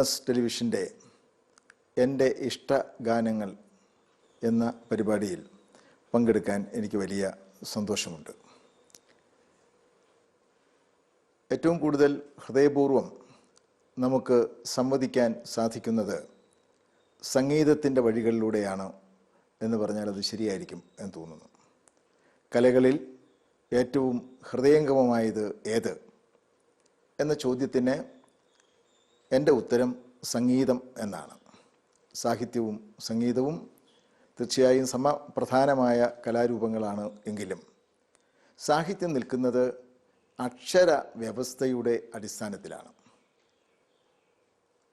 Witness ടെലിവിഷന്റെ എന്റെ ഇഷ്ട ഗാനങ്ങൾ എന്ന പരിപാടിയിൽ പങ്കെടുക്കാൻ എനിക്ക് വലിയ സന്തോഷമുണ്ട്. ഏറ്റവും കൂടുതൽ ഹൃദയപൂർവം നമുക്ക് സംവദിക്കാൻ സാധിക്കുന്നത് സംഗീതത്തിന്റെ വഴികളിലൂടെയാണ് എന്ന് പറഞ്ഞാൽ അത് ശരിയായിരിക്കും എന്ന് തോന്നുന്നു. കലകളിൽ ഏറ്റവും ഹൃദയംഗമമായത് ഏത്? എന്ന ചോദ്യത്തിന് എന്റെ ഉത്തരം സംഗീതം എന്നാണ്. സാഹിത്യവും സംഗീതവും തീർച്ചയായും സമപ്രധാനമായ കലാരൂപങ്ങളാണ് എങ്കിലും സാഹിത്യം നിൽക്കുന്നത് അക്ഷര വ്യവസ്ഥയുടെ അടിസ്ഥാനത്തിലാണ്.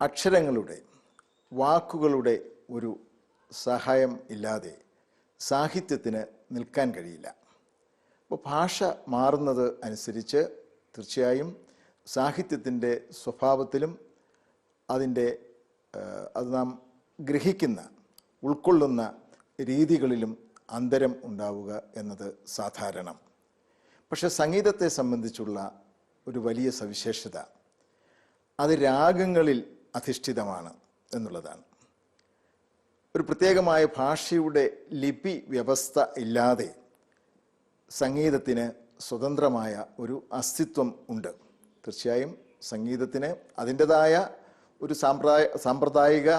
അക്ഷരങ്ങളുടെ വാക്കുകളുടെ ഒരു സഹായം ഇല്ലാതെ സാഹിത്യത്തിന് നിൽക്കാൻ കഴിയില്ല. അപ്പോൾ ഭാഷ മാറുന്നത് അനുസരിച്ച് തീർച്ചയായും സാഹിത്യത്തിന്റെ സ്വഭാവത്തിലും അതിന്റെ അത് നാം ഗ്രഹിക്കുന്ന ഉൾക്കൊള്ളുന്ന രീതികളിലും അന്തരം ഉണ്ടാവുക എന്നത് സാധാരണം. പക്ഷെ സംഗീതത്തെ സംബന്ധിച്ചുള്ള ഒരു വലിയ സവിശേഷത അത് രാഗങ്ങളിൽ അധിഷ്ഠിതമാണ് എന്നുള്ളതാണ്. ഒരു പ്രത്യേകമായ ഭാഷയുടെ ലിപി വ്യവസ്ഥ ഇല്ലാതെ സംഗീതത്തിന് സ്വതന്ത്രമായ ഒരു അസ്തിത്വം ഉണ്ട്. തീർച്ചയായും സംഗീതത്തിന് അതിന്റെതായ ഒരു സാമ്പ്രദായ സാമ്പ്രദായിക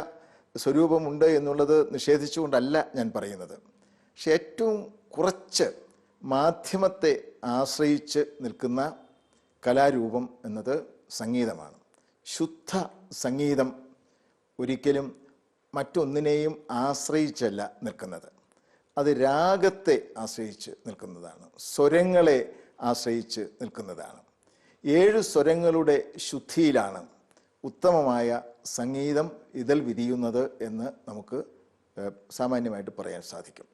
സ്വരൂപമുണ്ട് എന്നുള്ളത് നിഷേധിച്ചുകൊണ്ടല്ല ഞാൻ പറയുന്നത്. പക്ഷെ ഏറ്റവും കുറച്ച് മാധ്യമത്തെ ആശ്രയിച്ച് നിൽക്കുന്ന കലാരൂപം എന്നത് സംഗീതമാണ്. ശുദ്ധ സംഗീതം ഒരിക്കലും മറ്റൊന്നിനെയും ആശ്രയിച്ചല്ല നിൽക്കുന്നത്. അത് രാഗത്തെ ആശ്രയിച്ച് നിൽക്കുന്നതാണ്. സ്വരങ്ങളെ ആശ്രയിച്ച് നിൽക്കുന്നതാണ്. ഏഴ് സ്വരങ്ങളുടെ ശുദ്ധിയിലാണ് ഉത്തമമായ സംഗീതം ഇതിൽ വിരിയുന്നത് എന്ന് നമുക്ക് സാമാന്യമായിട്ട് പറയാൻ സാധിക്കും.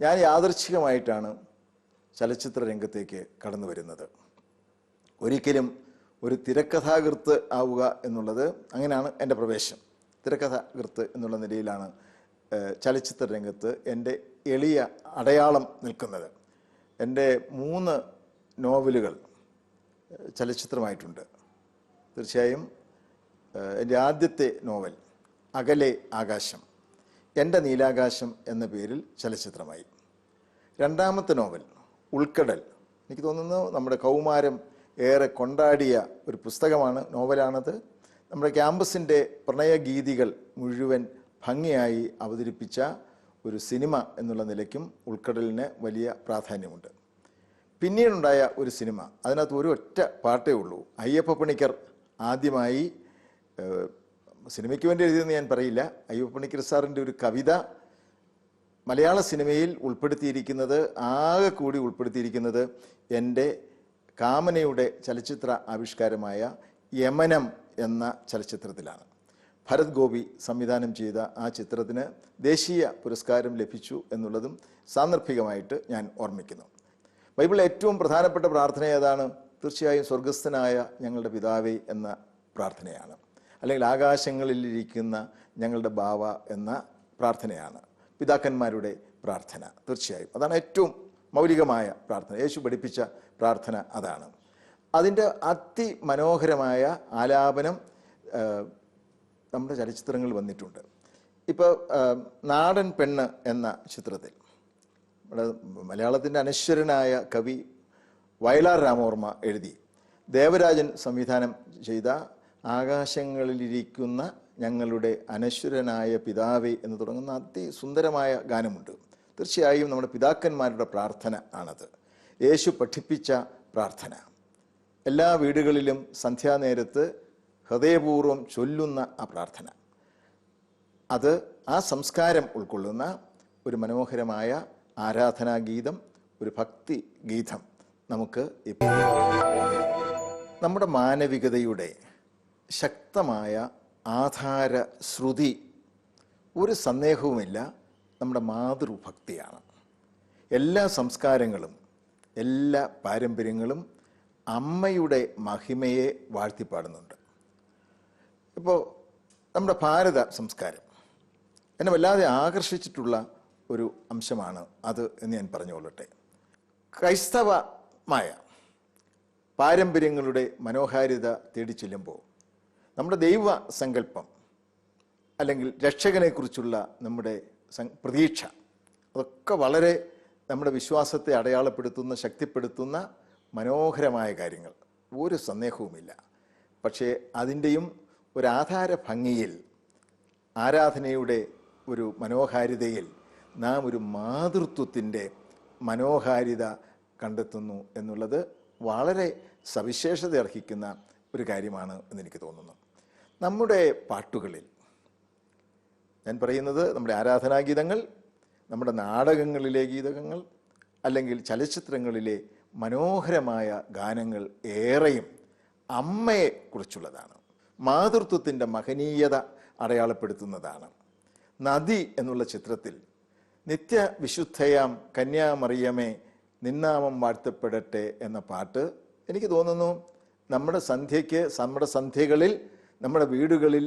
ഞാൻ യാദർച്ഛികമായിട്ടാണ് ചലച്ചിത്ര രംഗത്തേക്ക് കടന്നു വരുന്നത്. ഒരിക്കലും ഒരു തിരക്കഥാകൃത്ത് ആവുക എന്നുള്ളത് അങ്ങനെയാണ് എന്റെ പ്രവേശം. തിരക്കഥാകൃത്ത് എന്നുള്ള നിലയിലാണ് ചലച്ചിത്ര രംഗത്ത് എന്റെ എളിയ അടയാളം നിൽക്കുന്നത്. എന്റെ മൂന്ന് നോവലുകൾ ചലച്ചിത്രമായിട്ടുണ്ട്. തീർച്ചയായും എന്റെ ആദ്യത്തെ നോവൽ അകലെ ആകാശം എന്റെ നീലാകാശം എന്ന പേരിൽ ചലച്ചിത്രമായി. രണ്ടാമത്തെ നോവൽ ഉൾക്കടൽ. എനിക്ക് തോന്നുന്നു നമ്മുടെ കൗമാരം ഏറെ കൊണ്ടാടിയ ഒരു പുസ്തകമാണ് നോവലാണത്. നമ്മുടെ ക്യാമ്പസിന്റെ പ്രണയഗീതികൾ മുഴുവൻ ഭംഗിയായി അവതരിപ്പിച്ച ഒരു സിനിമ എന്നുള്ള നിലയ്ക്കും ഉൾക്കടലിന് വലിയ പ്രാധാന്യമുണ്ട്. പിന്നീടുണ്ടായ ഒരു സിനിമ അതിനകത്ത് ഒരു ഒറ്റ പാട്ടേ ഉള്ളൂ. അയ്യപ്പ പണിക്കർ ആദ്യമായി സിനിമയ്ക്ക് വേണ്ടി എഴുതിയെന്ന് ഞാൻ പറയില്ല. അയ്യപ്പ പണിക്കർ സാറിന്റെ ഒരു കവിത മലയാള സിനിമയിൽ ഉൾപ്പെടുത്തിയിരിക്കുന്നത് ആകെ കൂടി ഉൾപ്പെടുത്തിയിരിക്കുന്നത് എന്റെ കാമനയുടെ ചലച്ചിത്ര ആവിഷ്കാരമായ യമനം എന്ന ചലച്ചിത്രത്തിലാണ്. ഭരത് ഗോപി സംവിധാനം ചെയ്ത ആ ചിത്രത്തിന് ദേശീയ പുരസ്കാരം ലഭിച്ചു എന്നുള്ളതും സാന്ദർഭികമായിട്ട് ഞാൻ ഓർമ്മിക്കുന്നു. ബൈബിളിലെ ഏറ്റവും പ്രധാനപ്പെട്ട പ്രാർത്ഥന ഏതാണ്? തീർച്ചയായും സ്വർഗസ്ഥനായ ഞങ്ങളുടെ പിതാവേ എന്ന പ്രാർത്ഥനയാണ്. അല്ലെങ്കിൽ ആകാശങ്ങളിലിരിക്കുന്ന ഞങ്ങളുടെ ബാവ എന്ന പ്രാർത്ഥനയാണ്. പിതാക്കന്മാരുടെ പ്രാർത്ഥന തീർച്ചയായും. അതാണ് ഏറ്റവും മൗലികമായ പ്രാർത്ഥന. യേശു പഠിപ്പിച്ച പ്രാർത്ഥന അതാണ്. അതിന്റെ അതിമനോഹരമായ ആലാപനം നമ്മുടെ ചലച്ചിത്രങ്ങളിൽ വന്നിട്ടുണ്ട്. ഇപ്പോൾ നാടൻ പെണ്ണ് എന്ന ചിത്രത്തിൽ നമ്മുടെ മലയാളത്തിന്റെ അനശ്വരനായ കവി വയലാർ രാമവർമ്മ എഴുതി ദേവരാജൻ സംവിധാനം ചെയ്ത ആകാശങ്ങളിലിരിക്കുന്ന ഞങ്ങളുടെ അനശ്വരനായ പിതാവേ എന്ന് തുടങ്ങുന്ന അതിസുന്ദരമായ ഗാനമുണ്ട്. തീർച്ചയായും നമ്മുടെ പിതാക്കന്മാരുടെ പ്രാർത്ഥന ആണത്. യേശു പഠിപ്പിച്ച പ്രാർത്ഥന. എല്ലാ വീടുകളിലും സന്ധ്യാനേരത്ത് ഹൃദയപൂർവം ചൊല്ലുന്ന ആ പ്രാർത്ഥന. അത് ആ സംസ്കാരം ഉൾക്കൊള്ളുന്ന ഒരു മനോഹരമായ ആരാധനാഗീതം ഒരു ഭക്തി ഗീതം നമുക്ക് നമ്മുടെ മാനവികതയുടെ ശക്തമായ ആധാര ശ്രുതി ഒരു സന്ദേഹവുമില്ല. നമ്മുടെ മാതൃഭക്തിയാണ്. എല്ലാ സംസ്കാരങ്ങളും എല്ലാ പാരമ്പര്യങ്ങളും അമ്മയുടെ മഹിമയെ വാഴ്ത്തിപ്പാടുന്നുണ്ട്. ഇപ്പോൾ നമ്മുടെ ഭാരത സംസ്കാരം എന്നെ വല്ലാതെ ആകർഷിച്ചിട്ടുള്ള ഒരു അംശമാണ് അത് എന്ന് ഞാൻ പറഞ്ഞുകൊള്ളട്ടെ. ക്രൈസ്തവമായ പാരമ്പര്യങ്ങളുടെ മനോഹാരിത തേടി ചെല്ലുമ്പോൾ നമ്മുടെ ദൈവ സങ്കല്പം അല്ലെങ്കിൽ രക്ഷകനെക്കുറിച്ചുള്ള നമ്മുടെ പ്രതീക്ഷ. അതൊക്കെ വളരെ നമ്മുടെ വിശ്വാസത്തെ അടയാളപ്പെടുത്തുന്ന ശക്തിപ്പെടുത്തുന്ന മനോഹരമായ കാര്യങ്ങൾ. ഒരു സന്ദേഹവുമില്ല. പക്ഷേ അതിന്റെയും ഒരാധാര ഭംഗിയിൽ ആരാധനയുടെ ഒരു മനോഹാരിതയിൽ നാം ഒരു മാതൃത്വത്തിന്റെ മനോഹാരിത കണ്ടെത്തുന്നു എന്നുള്ളത് വളരെ സവിശേഷത അർഹിക്കുന്ന ഒരു കാര്യമാണ് എന്നെനിക്ക് തോന്നുന്നു. നമ്മുടെ പാട്ടുകളിൽ ഞാൻ പറയുന്നത് നമ്മുടെ ആരാധനാഗീതങ്ങൾ നമ്മുടെ നാടകങ്ങളിലെ ഗീതകങ്ങൾ അല്ലെങ്കിൽ ചലച്ചിത്രങ്ങളിലെ മനോഹരമായ ഗാനങ്ങൾ ഏറെയും അമ്മയെക്കുറിച്ചുള്ളതാണ് മാതൃത്വത്തിന്റെ മഹനീയത അടയാളപ്പെടുത്തുന്നതാണ്. നദി എന്നുള്ള ചിത്രത്തിൽ നിത്യ വിശുദ്ധയാം കന്യാമറിയമേ നിന്നാമം വാഴ്ത്തപ്പെടട്ടെ എന്ന പാട്ട് എനിക്ക് തോന്നുന്നു നമ്മുടെ സന്ധ്യയ്ക്ക് നമ്മുടെ സന്ധ്യകളിൽ നമ്മുടെ വീടുകളിൽ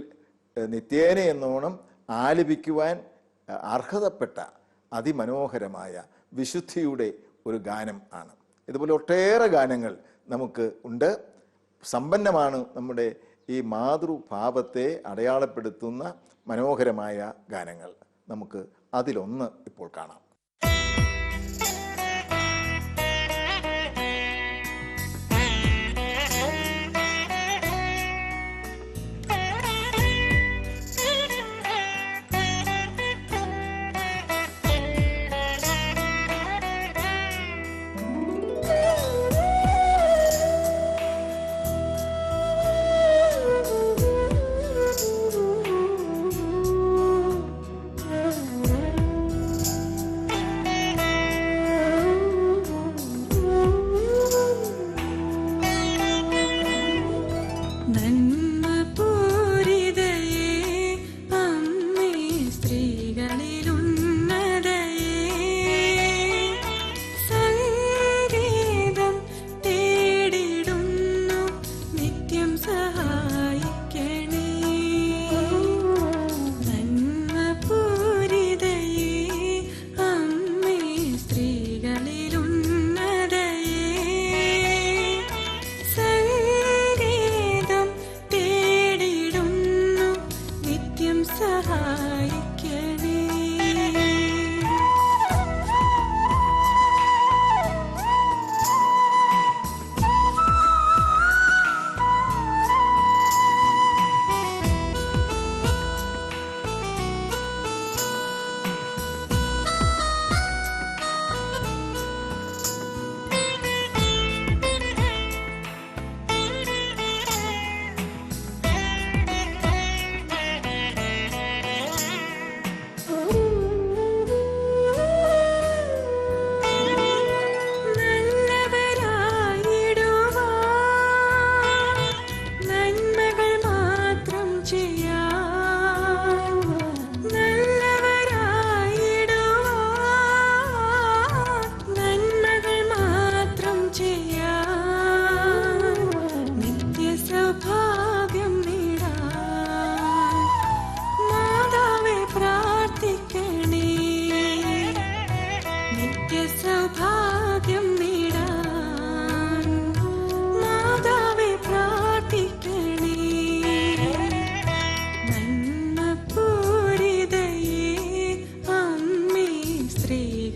നിത്യേന എന്നോണം ആലപിക്കുവാൻ അർഹതപ്പെട്ട അതിമനോഹരമായ വിശുദ്ധിയുടെ ഒരു ഗാനം ആണ്. ഇതുപോലെ ഒട്ടേറെ ഗാനങ്ങൾ നമുക്ക് ഉണ്ട്. സമ്പന്നമാണ് നമ്മുടെ ഈ മാതൃഭാവത്തെ അടയാളപ്പെടുത്തുന്ന മനോഹരമായ ഗാനങ്ങൾ നമുക്ക് അതിലൊന്ന് ഇപ്പോൾ കാണാം.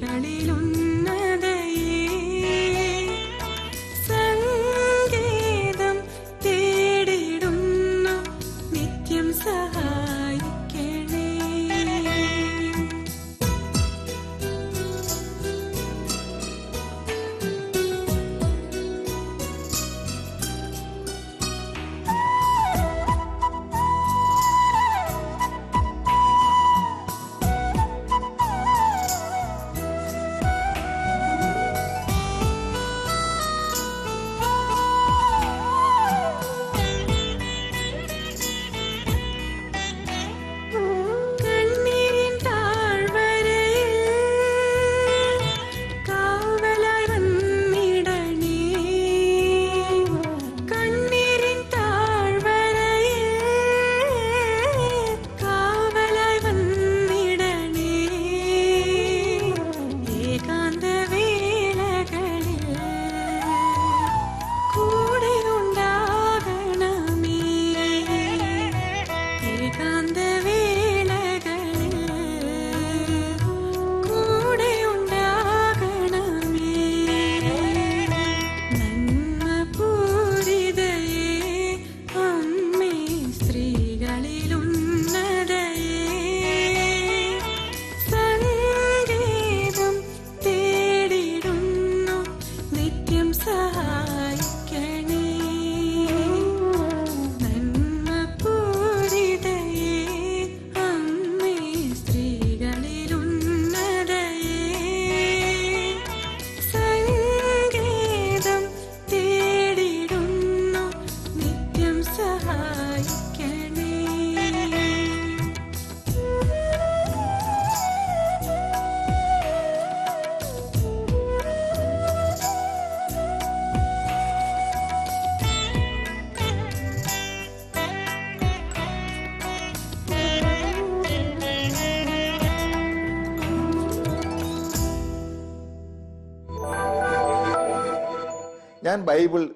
കടലിലൊന്നും ഞാൻ ബൈബിൾ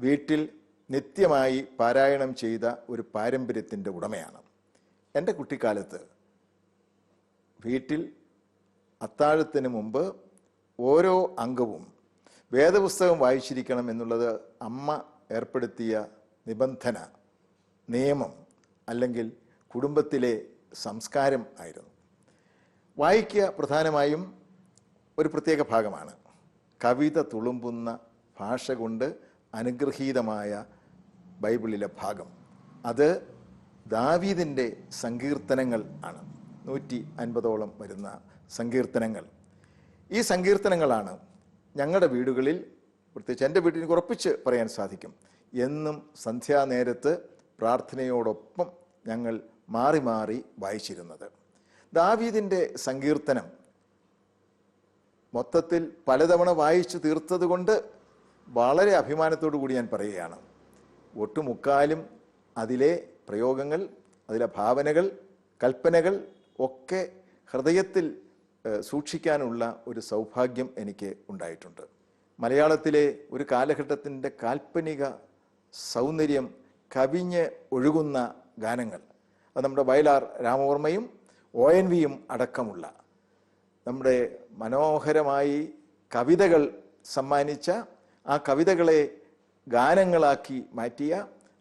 വീട്ടിൽ നിത്യമായി പാരായണം ചെയ്ത ഒരു പാരമ്പര്യത്തിന്റെ ഉടമയാണ്. എന്റെ കുട്ടിക്കാലത്ത് വീട്ടിൽ അത്താഴത്തിന് മുമ്പ് ഓരോ അംഗവും വേദപുസ്തകം വായിച്ചിരിക്കണം എന്നുള്ളത് അമ്മ ഏർപ്പെടുത്തിയ നിബന്ധന നിയമം അല്ലെങ്കിൽ കുടുംബത്തിലെ സംസ്കാരം ആയിരുന്നു. വായിക്കുക പ്രധാനമായും ഒരു പ്രത്യേക ഭാഗമാണ്. കവിത തുളുമ്പുന്ന ഭാഷ കൊണ്ട് അനുഗ്രഹീതമായ ബൈബിളിലെ ഭാഗം. അത് ദാവീദിന്റെ സങ്കീർത്തനങ്ങൾ ആണ്. നൂറ്റി അൻപതോളം വരുന്ന സങ്കീർത്തനങ്ങൾ. ഈ സങ്കീർത്തനങ്ങളാണ് ഞങ്ങളുടെ വീടുകളിൽ പ്രത്യേകിച്ച് എന്റെ വീട്ടിൽ ഉറപ്പിച്ച് പറയാൻ സാധിക്കും. എന്നും സന്ധ്യാനേരത്ത് പ്രാർത്ഥനയോടൊപ്പം ഞങ്ങൾ മാറി മാറി വായിച്ചിരുന്നത്. ദാവീദിന്റെ സങ്കീർത്തനം മൊത്തത്തിൽ പലതവണ വായിച്ചു തീർത്തത് കൊണ്ട് വളരെ അഭിമാനത്തോടു കൂടി ഞാൻ പറയുകയാണ്. ഒട്ടുമുക്കാലും അതിലെ പ്രയോഗങ്ങൾ അതിലെ ഭാവനകൾ കൽപ്പനകൾ ഒക്കെ ഹൃദയത്തിൽ സൂക്ഷിക്കാനുള്ള ഒരു സൗഭാഗ്യം എനിക്ക് ഉണ്ടായിട്ടുണ്ട്. മലയാളത്തിലെ ഒരു കാലഘട്ടത്തിന്റെ കാൽപ്പനിക സൗന്ദര്യം കവിഞ്ഞ് ഒഴുകുന്ന ഗാനങ്ങൾ. അത് നമ്മുടെ വയലാർ രാമവർമ്മയും ഒ എൻ വിയും അടക്കമുള്ള നമ്മുടെ മനോഹരമായി കവിതകൾ സമ്മാനിച്ച ആ കവിതകളെ ഗാനങ്ങളാക്കി മാറ്റിയ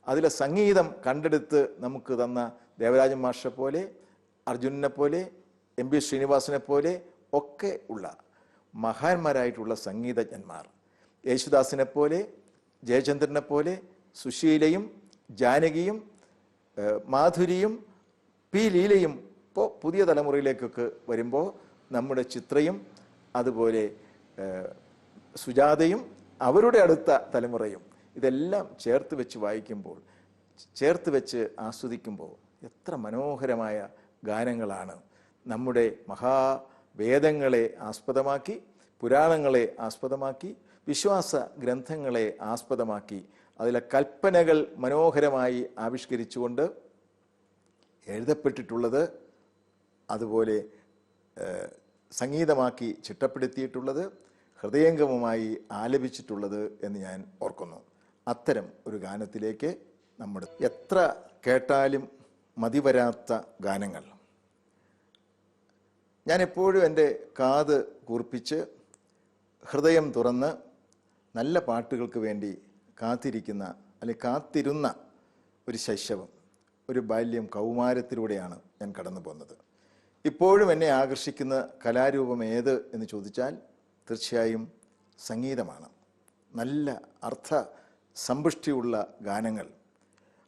അതിലെ സംഗീതം കണ്ടെടുത്ത് നമുക്ക് തന്ന ദേവരാജൻ മാഷെ പോലെ അർജുനനെ പോലെ എം പി ശ്രീനിവാസനെ പോലെ ഒക്കെ ഉള്ള മഹാന്മാരായിട്ടുള്ള സംഗീതജ്ഞന്മാർ. യേശുദാസിനെ പോലെ ജയചന്ദ്രനെ പോലെ സുശീലയും ജാനകിയും മാധുരിയും പി ലീലയും ഇപ്പോൾ പുതിയ തലമുറയിലേക്കൊക്കെ വരുമ്പോൾ നമ്മുടെ ചിത്രയും അതുപോലെ സുജാതയും അവരുടെ അടുത്ത തലമുറയും ഇതെല്ലാം ചേർത്ത് വെച്ച് വായിക്കുമ്പോൾ ചേർത്ത് വെച്ച് ആസ്വദിക്കുമ്പോൾ എത്ര മനോഹരമായ ഗാനങ്ങളാണ് നമ്മുടെ മഹാവേദങ്ങളെ ആസ്പദമാക്കി പുരാണങ്ങളെ ആസ്പദമാക്കി വിശ്വാസ ഗ്രന്ഥങ്ങളെ ആസ്പദമാക്കി അതിലെ കൽപ്പനകൾ മനോഹരമായി ആവിഷ്കരിച്ചുകൊണ്ട് എഴുതപ്പെട്ടിട്ടുള്ളത് അതുപോലെ സംഗീതമാക്കി ചിട്ടപ്പെടുത്തിയിട്ടുള്ളത് ഹൃദയംഗമമായി ആലപിച്ചിട്ടുള്ളത് എന്ന് ഞാൻ ഓർക്കുന്നു. അത്തരം ഒരു ഗാനത്തിലേക്ക് നമ്മൾ എത്ര കേട്ടാലും മതിവരാത്ത ഗാനങ്ങൾ. ഞാൻ എപ്പോഴും എന്റെ കാത് കൂർപ്പിച്ച് ഹൃദയം തുറന്ന് നല്ല പാട്ടുകൾക്ക് വേണ്ടി കാത്തിരിക്കുന്ന അല്ലെങ്കിൽ കാത്തിരുന്ന ഒരു ശൈശവം ഒരു ബാല്യം കൗമാരത്തിലൂടെയാണ് ഞാൻ കടന്നു പോകുന്നത് ഇപ്പോഴും എന്നെ ആകർഷിക്കുന്ന കലാരൂപം ഏത് എന്ന് ചോദിച്ചാൽ തീർച്ചയായും സംഗീതമാണ്. നല്ല അർത്ഥ സമ്പുഷ്ടിയുള്ള ഗാനങ്ങൾ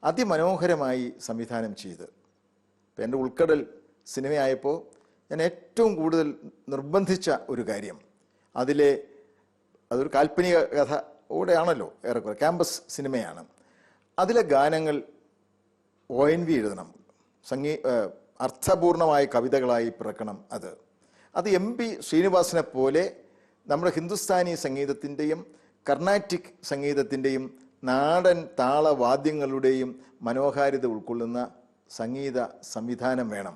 അതിമനോഹരമായി സംവിധാനം ചെയ്ത്. ഇപ്പം എന്റെ ഉൾക്കടൽ സിനിമയായപ്പോൾ ഞാൻ ഏറ്റവും കൂടുതൽ നിർബന്ധിച്ച ഒരു കാര്യം. അതിലെ അതൊരു കാൽപ്പനിക കഥ ഓടെയാണല്ലോ ഏറെക്കുറെ ക്യാമ്പസ് സിനിമയാണ്. അതിലെ ഗാനങ്ങൾ ഒ എൻ വി എഴുതണം. സംഗീ അർത്ഥപൂർണമായ കവിതകളായി പിറക്കണം അത്. അത് എം പി ശ്രീനിവാസനെ പോലെ നമ്മുടെ ഹിന്ദുസ്ഥാനി സംഗീതത്തിന്റെയും കർണാറ്റിക് സംഗീതത്തിന്റെയും നാടൻ താളവാദ്യങ്ങളുടെയും മനോഹാരിത ഉൾക്കൊള്ളുന്ന സംഗീത സംവിധാനം വേണം.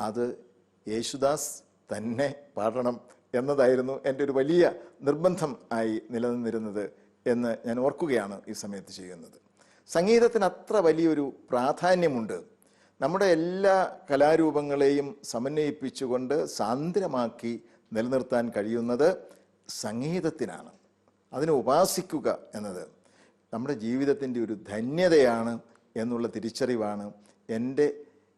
അത് യേശുദാസ് തന്നെ പാടണം എന്നതായിരുന്നു എന്റെ ഒരു വലിയ നിർബന്ധം ആയി നിലനിന്നിരുന്നത് എന്ന് ഞാൻ ഓർക്കുകയാണ് ഈ സമയത്ത് ചെയ്യുന്നത്. സംഗീതത്തിന് അത്ര വലിയൊരു പ്രാധാന്യമുണ്ട്. നമ്മുടെ എല്ലാ കലാരൂപങ്ങളെയും സമന്വയിപ്പിച്ചുകൊണ്ട് സാന്ദ്രമാക്കി നിലനിർത്താൻ കഴിയുന്നത് സംഗീതത്തിനാണ്. അതിനെ ഉപാസിക്കുക എന്നത് നമ്മുടെ ജീവിതത്തിന്റെ ഒരു ധന്യതയാണ് എന്നുള്ള തിരിച്ചറിവാണ് എന്റെ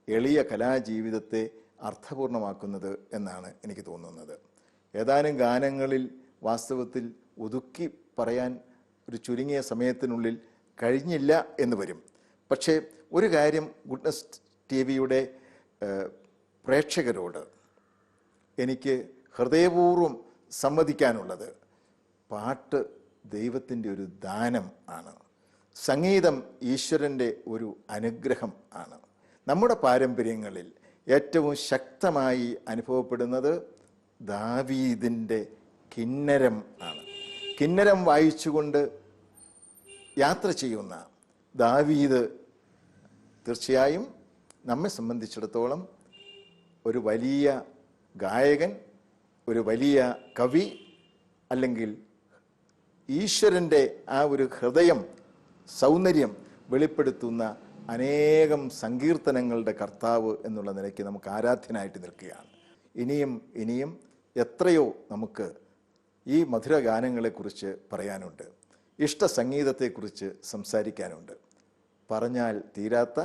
എളിയ കലാജീവിതത്തെ അർത്ഥപൂർണമാക്കുന്നത് എന്നാണ് എനിക്ക് തോന്നുന്നത്. ഏതാനും ഗാനങ്ങളിൽ വാസ്തവത്തിൽ ഒതുക്കി പറയാൻ ഒരു ചുരുങ്ങിയ സമയത്തിനുള്ളിൽ കഴിഞ്ഞില്ല എന്ന് വരും. പക്ഷേ ഒരു കാര്യം ഗുഡ്നസ് ടി വിയുടെ പ്രേക്ഷകരോട് എനിക്ക് ഹൃദയപൂർവം സമ്മതിക്കാനുള്ളത് പാട്ട് ദൈവത്തിന്റെ ഒരു ദാനം ആണ്. സംഗീതം ഈശ്വരന്റെ ഒരു അനുഗ്രഹം ആണ്. നമ്മുടെ പാരമ്പര്യങ്ങളിൽ ഏറ്റവും ശക്തമായി അനുഭവപ്പെടുന്നത് ദാവീദിന്റെ കിന്നരം ആണ്. കിന്നരം വായിച്ചുകൊണ്ട് യാത്ര ചെയ്യുന്ന ദാവീദ് തീർച്ചയായും നമ്മെ സംബന്ധിച്ചിടത്തോളം ഒരു വലിയ ഗായകൻ ഒരു വലിയ കവി അല്ലെങ്കിൽ ഈശ്വരന്റെ ആ ഒരു ഹൃദയം സൗന്ദര്യം വെളിപ്പെടുത്തുന്ന അനേകം സങ്കീർത്തനങ്ങളുടെ കർത്താവ് എന്നുള്ള നിലയ്ക്ക് നമുക്ക് ആരാധ്യനായിട്ട് നിൽക്കുകയാണ്. ഇനിയും ഇനിയും എത്രയോ നമുക്ക് ഈ മധുര ഗാനങ്ങളെക്കുറിച്ച് പറയാനുണ്ട്. ഇഷ്ട സംഗീതത്തെക്കുറിച്ച് സംസാരിക്കാനുണ്ട്. പറഞ്ഞാൽ തീരാത്ത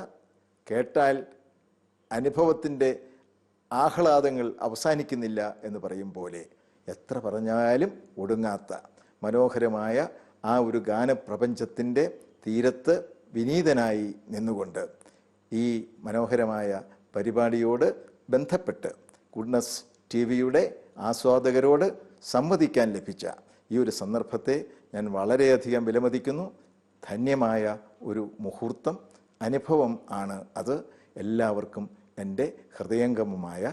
കേട്ടാൽ അനുഭവത്തിന്റെ ആഹ്ലാദങ്ങൾ അവസാനിക്കുന്നില്ല എന്ന് പറയും പോലെ എത്ര പറഞ്ഞാലും ഒടുങ്ങാത്ത മനോഹരമായ ആ ഒരു ഗാനപ്രപഞ്ചത്തിന്റെ തീരത്ത് വിനീതനായി നിന്നുകൊണ്ട് ഈ മനോഹരമായ പരിപാടിയോട് ബന്ധപ്പെട്ട് ഗുഡ്നസ് ടി വിയുടെ ആസ്വാദകരോട് സംവദിക്കാൻ ലഭിച്ച ഈ ഒരു സന്ദർഭത്തെ ഞാൻ വളരെയധികം വിലമതിക്കുന്നു. ധന്യമായ ഒരു മുഹൂർത്തം അനുഭവം ആണ് അത്. എല്ലാവർക്കും എന്റെ ഹൃദയംഗമമായ